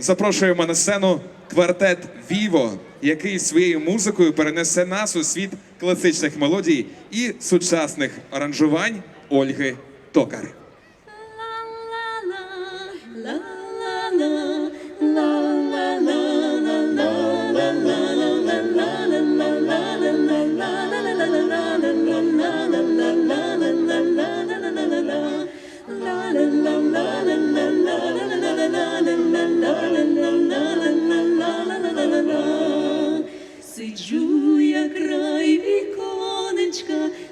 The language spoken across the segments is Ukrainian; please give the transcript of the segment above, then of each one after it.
запрошуємо на сцену квартет Віво, який своєю музикою перенесе нас у світ класичних мелодій і сучасних аранжувань Ольги Токар.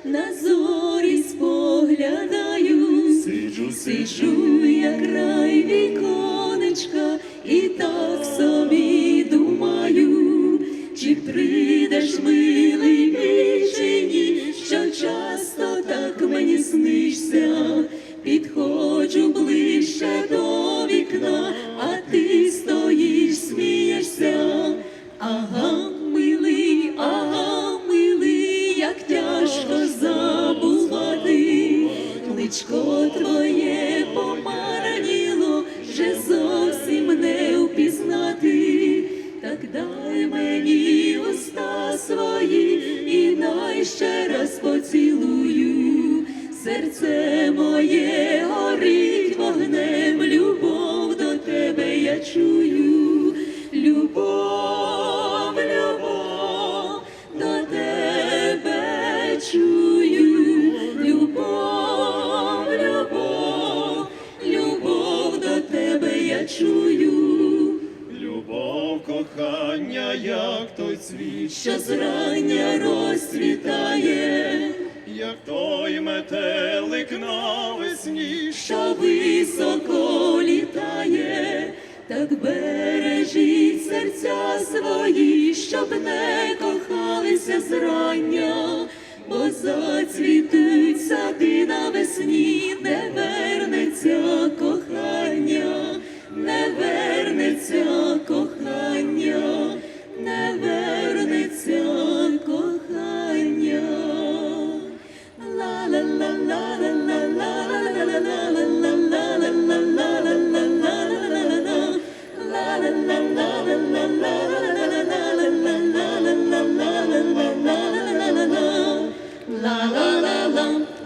На зорі споглядаю. Сиджу, Сиджу я край віконечка і так собі думаю, чи прийдеш милий серце моє горить вогнем, любов до тебе я чую, любов, любов до тебе чую, любов, любов, любов до тебе я чую, Любов, кохання, як той цвіт, що зрання розцвітає, як той метелик навесні, що високо літає, так бережіть серця свої, щоб не кохалися зрання, бо зацвітуть сади навесні, не вернеться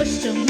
Hoşçakalın.